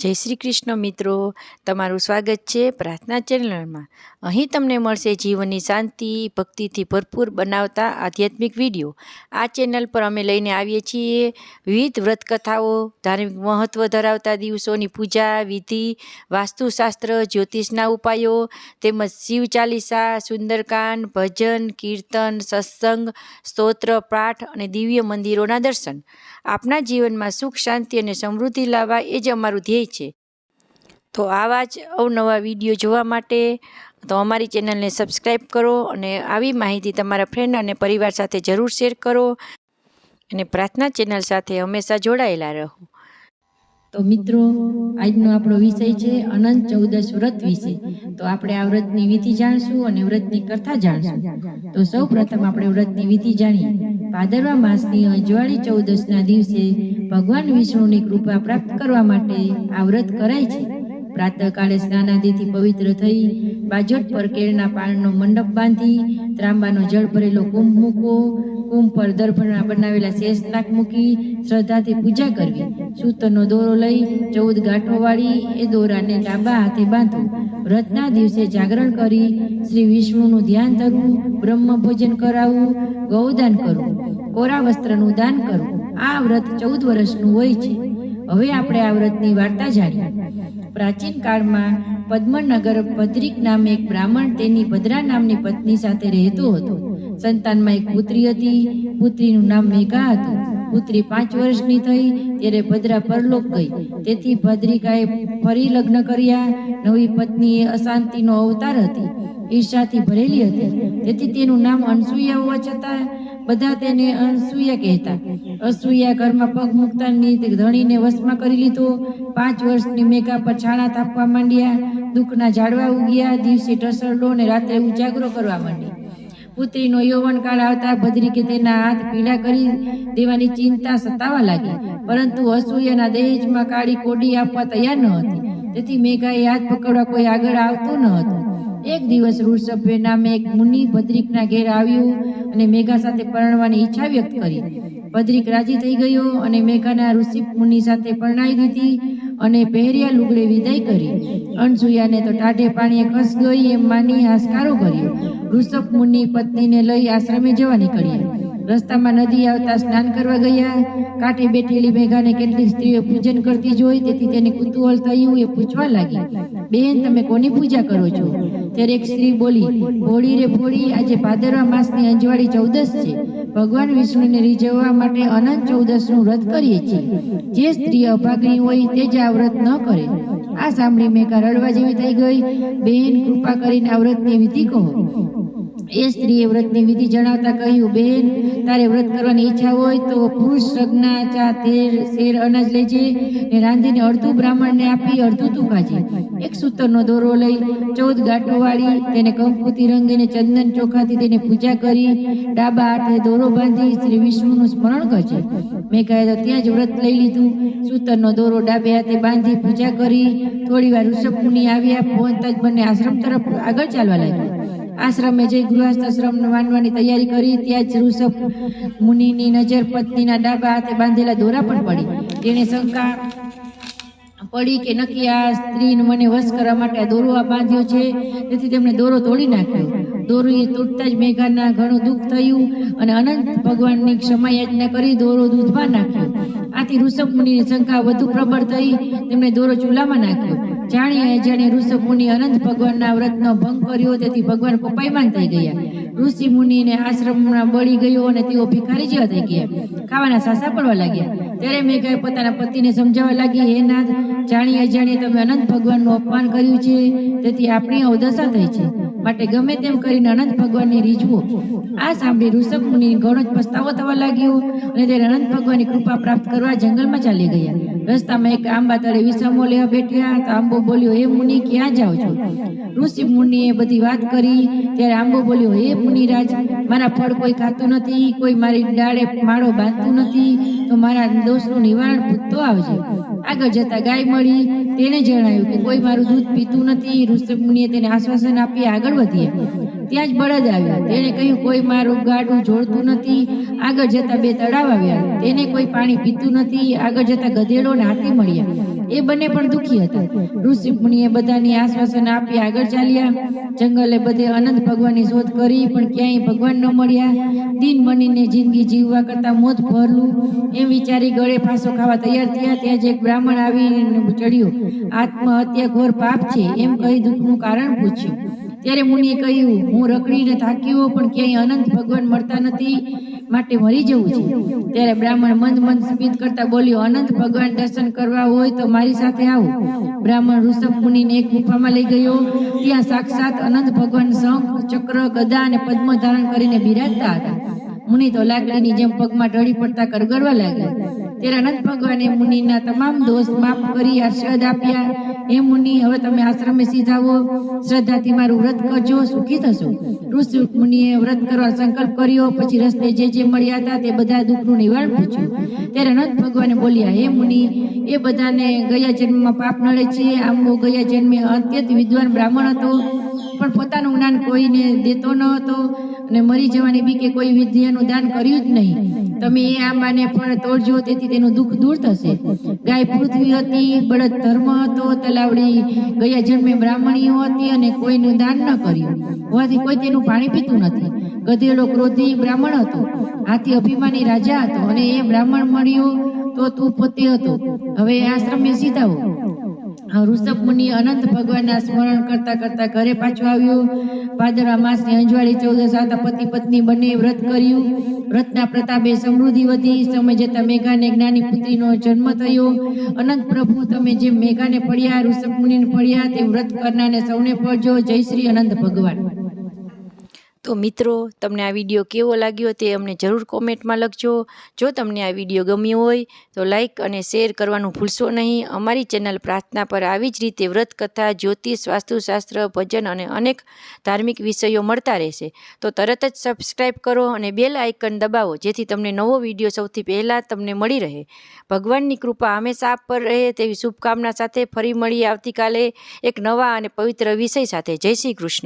જય શ્રી કૃષ્ણ મિત્રો. તમારું સ્વાગત છે પ્રાર્થના ચેનલમાં. અહીં તમને મળશે જીવનની શાંતિ, ભક્તિથી ભરપૂર બનાવતા આધ્યાત્મિક વીડિયો. આ ચેનલ પર અમે લઈને આવીએ છીએ વિવિધ વ્રતકથાઓ, ધાર્મિક મહત્ત્વ ધરાવતા દિવસોની પૂજા, વિધિ, વાસ્તુશાસ્ત્ર, જ્યોતિષના ઉપાયો, તેમજ શિવ ચાલીસા, સુંદરકાંડ, ભજન, કીર્તન, સત્સંગ, સ્તોત્ર, પાઠ અને દિવ્ય મંદિરોના દર્શન. આપના જીવનમાં સુખ, શાંતિ અને સમૃદ્ધિ લાવવા એ જ અમારું ધ્યેય છે. તો આવા જ અવનવા વીડિયો જોવા માટે તો અમારી ચેનલને સબસ્ક્રાઈબ કરો અને આવી માહિતી તમારા ફ્રેન્ડ અને પરિવાર સાથે જરૂર શેર કરો અને પ્રાર્થના ચેનલ સાથે હંમેશા જોડાયેલા રહો. તો મિત્રો, આજનો આપણો વિષય છે અનંત ચૌદશ વ્રત વિશે. તો આપણે આ વ્રતની વિધિ જાણશું અને વ્રતની કથા જાણશું. તો સૌ પ્રથમ આપણે વ્રતની વિધિ જાણીએ. ભાદરવા માસની અજવાળી ચૌદશના દિવસે ભગવાન વિષ્ણુની કૃપા પ્રાપ્ત કરવા માટે આ વ્રત કરાય છે. પ્રાતઃકાળે સ્નાનાદિથી પવિત્ર થઈ બાજટ પર કેળના પાનનો મંડપ બાંધી, ત્રાંબાનો જળ ભરેલો કુંભ મૂકવો કુંભ પર દર્ભના બનાવેલા શેષ નાક મૂકી, શ્રદ્ધાથી પૂજા કરવી. સૂતરનો દોરો લઈ ચૌદ ગાંઠો વાળી એ દોરાને ડાબા હાથે બાંધો. વ્રતના દિવસે જાગરણ કરી શ્રી વિષ્ણુનું ધ્યાન ધરવું, બ્રહ્મ ભોજન કરાવવું, ગૌદાન કરવું, કોરા વસ્ત્રનું દાન કરવું. આ વ્રત ચૌદ વર્ષનું હોય છે. હવે આપણે આ વ્રતની વાર્તા જાણીએ. પ્રાચીન કાળમાં પદ્મનગર ભદ્રિક નામે એક બ્રાહ્મણ તેની ભદ્રા નામની પત્ની સાથે રહેતો હતો. સંતાનમાં એક પુત્રી હતી. પુત્રીનું નામ મેઘા હતું. પુત્રી પાંચ વર્ષની થઈ ત્યારે ભદ્રા પરલોક ગઈ. તેથી ભદ્રિકાએ ફરી લગ્ન કર્યા. નવી પત્ની એ અશાંતિનો અવતાર હતી. ઈર્ષાથી ભરેલી હતી. તેથી તેનું નામ અનસુયા હોવા છતાં બધા તેને અનસુયા કહેતા. અસુયા ઘરમાં પગ મૂકતા ધણીને વશમાં કરી લીધો. પાંચ વર્ષની મેઘા પર છાણા તાપવા માંડ્યા. દુઃખના ઝાડવા ઉગ્યા. દિવસે ટસરડો ને રાત્રે ઉજાગરો કરવા માંડી પુત્રીનો યૌવન કાળ આવતા ભદ્રિકે તેના હાથ પીડા કરી દેવાની ચિંતા સતાવા લાગી. પરંતુ અસૂયાના દહેજમાં કાળી કોડી આપવા તૈયાર ન હતી. તેથી મેઘાએ હાથ પકડવા કોઈ આગળ આવતું ન હતું. એક દિવસ ઋષભે નામે એક મુનિ ભદ્રિકના ઘેર આવ્યું અને મેઘા સાથે પરણવાની ઈચ્છા વ્યક્ત કરી. ભદ્રિક રાજી થઈ ગયો અને મેઘાના ઋષિ મુનિ સાથે પરણાઈ દીધી અને પહેર્યા લુગડે વિદાય કરી. અનસુયાને તો ટાઢે પાણીએ ખસ ગઈ એમ માની હાસકારો કર્યો. ઋષભ મુનિ પત્નીને લઈ આશ્રમે જવા નીકળ્યા. રસ્તામાં નદી આવતા સ્નાન કરવા ગયા. કાંઠે બેઠેલી મેઘાને કેટલીક સ્ત્રીઓ પૂજન કરતી જોઈ, તેથી તેને કુતૂહલ થયું, એ પૂછવા લાગી, બેન, તમે કોની પૂજા કરો છો? ત્યારે એક સ્ત્રી બોલી ભોળી રે ભોળી, આજે ભાદરવા માસની અંજવાળી ચૌદશ છે. ભગવાન વિષ્ણુને રીઝવવા માટે અનંત ચૌદશનું વ્રત કરીએ છીએ. જે સ્ત્રી અભાગણી હોય તે જ આ વ્રત ન કરે. આ સાંભળી મેં રડવા જેવી થઈ ગઈ. બેન, કૃપા કરીને આ વ્રતની વિધિ કહો. એ સ્ત્રીએ વ્રતની વિધિ જણાવતા કહ્યું, બેન, તારે વ્રત કરવાની ઈચ્છા હોય તો પુરુષ સગના ચા તેર શેર, અનાજ લેજે ને રાંધીને અડધું બ્રાહ્મણને આપી અડધું તું ખાજે. એક સૂતરનો દોરો લઈ ચૌદ ગાંઠો વાળી તેને કંકુતી રંગીને ચંદન ચોખાથી તેને પૂજા કરી, ડાબા હાથે દોરો બાંધી શ્રી વિષ્ણુનું સ્મરણ કરજે. મેં કહ્યું ત્યાં જ વ્રત લઈ લીધું. સૂતરનો દોરો ડાબે હાથે બાંધી પૂજા કરી થોડી વાર ઋષભ મુનિ આવ્યા પહોંચતા જ બંને આશ્રમ તરફ આગળ ચાલવા લાગ્યા. આશ્રમે જઈ ગૃહસ્થ આશ્રમ માનવાની તૈયારી કરી, ત્યાં જ ઋષભ મુનિની નજર પત્નીના ડાબા હાથે બાંધેલા દોરા પણ પડી. તેણે શંકા પડી કે નક્કી આ સ્ત્રીને મને વશ કરવા માટે આ દોરો આ બાંધ્યો છે? તેથી તેમણે દોરો તોડી નાખ્યો. દોરો એ તોડતા જ મેઘાના ઘણું દુઃખ થયું અને અનંત ભગવાનની ક્ષમા યાચના કરી દોરો દૂધમાં નાખ્યો. આથી ઋષભ મુનિની શંકા વધુ પ્રબળ થઈ. તેમણે દોરો ચૂલામાં નાખ્યો. જાણી અજાણી ઋષભ મુનિ અનંત ભગવાનના વ્રતનો ભંગ કર્યો, તેથી ભગવાન કોપાયમાન થઈ ગયા. ઋષિ મુનિને આશ્રમમાં બળી ગયો અને તેઓ ભિખારી જેવા થઈ ગયા. ખાવાના સાસા પડવા લાગ્યા. ત્યારે મેઘાએ પોતાના પતિને સમજાવવા લાગી, હે નાથ જાણી અજાણી તમે અનંત ભગવાનનું અપમાન કર્યું છે. તેથી આપણી અવદશા થઈ છે. માટે ગમે તેમ કરીને અનંત ભગવાનને રીઝવો આ સાંભળી ઋષભ મુનિ ઘણો જ પસ્તાવો થવા લાગ્યો અને ત્યારે અનંત ભગવાનની કૃપા પ્રાપ્ત કરવા જંગલમાં ચાલી ગયા. રસ્તામાં એક આંબા તળે વિસામો લેવા બેઠ્યા. તો આંબો બોલ્યો, હે મુનિ, ક્યાં જાઓ છો? ઋષિ મુનિએ બધી વાત કરી. ત્યારે આંબો બોલ્યો, હે મુનિરાજ, મારા ફળ કોઈ ખાતું નથી, કોઈ મારી ડાળે માળો બાંધતું નથી. તો મારા દોષનું નિવારણ પૂછતો આવજે. આગળ જતા ગાય મળી, તેને જણાવ્યું કે કોઈ મારું દૂધ પીતું નથી, ઋષભ મુનિએ તેને આશ્વાસન આપી આગળ વધીએ. ત્યાં જ બળદ આવ્યા. તેને કહ્યું, કોઈ મારું ગાડું જોડતું નથી. આગળ જતા બે તળાવ આવ્યા. તેને કોઈ પાણી પીતું નથી. આગળ જતા ગધેડો ને હાથી મળ્યા. એ બંને પણ દુખી હતા. ઋષિ મુનિએ બધાની આશ્વાસન આપી આગળ ચાલ્યા. જંગલે બધે અનંત ભગવાનની શોધ કરી, પણ ક્યાંય ભગવાન ન મળ્યા. દિન બનીને જિંદગી જીવવા કરતા મોત ભરલું. એમ વિચારી ગળે ફાંસો ખાવા તૈયાર થયા. ત્યાં જ એક બ્રાહ્મણ આવીને ચડ્યો. આત્મહત્યા ઘોર પાપ છે. એમ કહી દુઃખનું કારણ પૂછ્યું. ત્યારે મુનિએ કહ્યું, હું રખડીને થાક્યો, પણ ક્યાંય અનંત ભગવાન મળતા નથી, માટે મરી જવું છે. ત્યારે બ્રાહ્મણ મંદ મંદ સ્મિત કરતા બોલ્યો, અનંત ભગવાન દર્શન કરવા હોય તો મારી સાથે આવો. બ્રાહ્મણ ઋષભ મુનિને એક ગુફામાં લઈ ગયો. ત્યાં સાક્ષાત અનંત ભગવાન શંખ, ચક્ર, ગદા અને પદ્મ ધારણ કરીને બિરાજતા હતા. મુનિ તો લાકડીની જેમ પગમાં ઢળી પડતા કરગરવા લાગ્યા. ત્યારે અનંત ભગવાને મુનિના તમામ દોષ માફ કરી, આશીર્વાદ આપ્યા. હે મુનિ, હવે તમે આશ્રમે સીધાવો શ્રદ્ધાથી મારું વ્રત કરજો, સુખી થશો. ઋષિ મુનિએ વ્રત કરવા સંકલ્પ કર્યો, પછી રસ્તે જે જે મળ્યા હતા તે બધા દુઃખનું નિવારણ પૂછ્યું. ત્યારે અનંત ભગવાને બોલ્યા, હે મુનિ, એ બધાને ગયા જન્મમાં પાપ નડે છે. આમ હું ગયા જન્મે અત્યંત વિદ્વાન બ્રાહ્મણ હતો, પણ પોતાનું જ્ઞાન કોઈને દેતો ન હતો અને મરી જવાની બીકે કોઈ વિદ્યાનું દાન કર્યું જ નહીં. તમે એ આંબાને પણ તોડજો તેથી તેનું દુઃખ દૂર થશે. ગાય પૃથ્વી હતી, બળદ ધર્મ હતો, તલાવડી ગયા જન્મે બ્રાહ્મણીઓ હતી અને કોઈનું દાન ન કર્યું. હોવાથી કોઈ તેનું પાણી પીતું નથી. ગધેડો ક્રોધી બ્રાહ્મણ હતો. હાથી અભિમાની રાજા હતો અને એ બ્રાહ્મણ મળ્યો તો તું પોતે હતો. હવે આશ્રમે સીધાવો. ઋષભ મુનિ અનંત ભગવાનના સ્મરણ કરતા કરતા ઘરે પાછો આવ્યો. ભાદરવા માસની અંજવાળી ચૌદસ આવતા પતિ પત્ની બંને વ્રત કર્યું. વ્રતના પ્રતાપે સમૃદ્ધિ વધી. સમય જતા મેઘાને જ્ઞાની પુત્રીનો જન્મ થયો. અનંત પ્રભુ, તમે જે મેઘાને પડ્યા ઋષભ મુનિને પડ્યા તે વ્રત કરનારને સૌને પડજો. જય શ્રી અનંત ભગવાન. તો મિત્રો, તમને આ વીડિયો કેવો લાગ્યો તે અમને જરૂર કોમેન્ટમાં લખજો. જો તમને આ વીડિયો ગમ્યો હોય, તો લાઈક અને શેર કરવાનું ભૂલશો નહીં. અમારી ચેનલ પ્રાર્થના પર આવી જ રીતે વ્રત કથા જ્યોતિષ, વાસ્તુશાસ્ત્ર, ભજન અને અનેક ધાર્મિક વિષયો મળતા રહેશે. તો તરત જ સબસ્ક્રાઈબ કરો અને બેલ આઇકન દબાવો, જેથી તમને નવો વીડિયો સૌથી પહેલાં તમને મળી રહે. ભગવાનની કૃપા હંમેશા આપ પર રહે તેવી શુભકામના સાથે ફરી મળીએ આવતીકાલે એક નવા અને પવિત્ર વિષય સાથે. જય શ્રી કૃષ્ણ.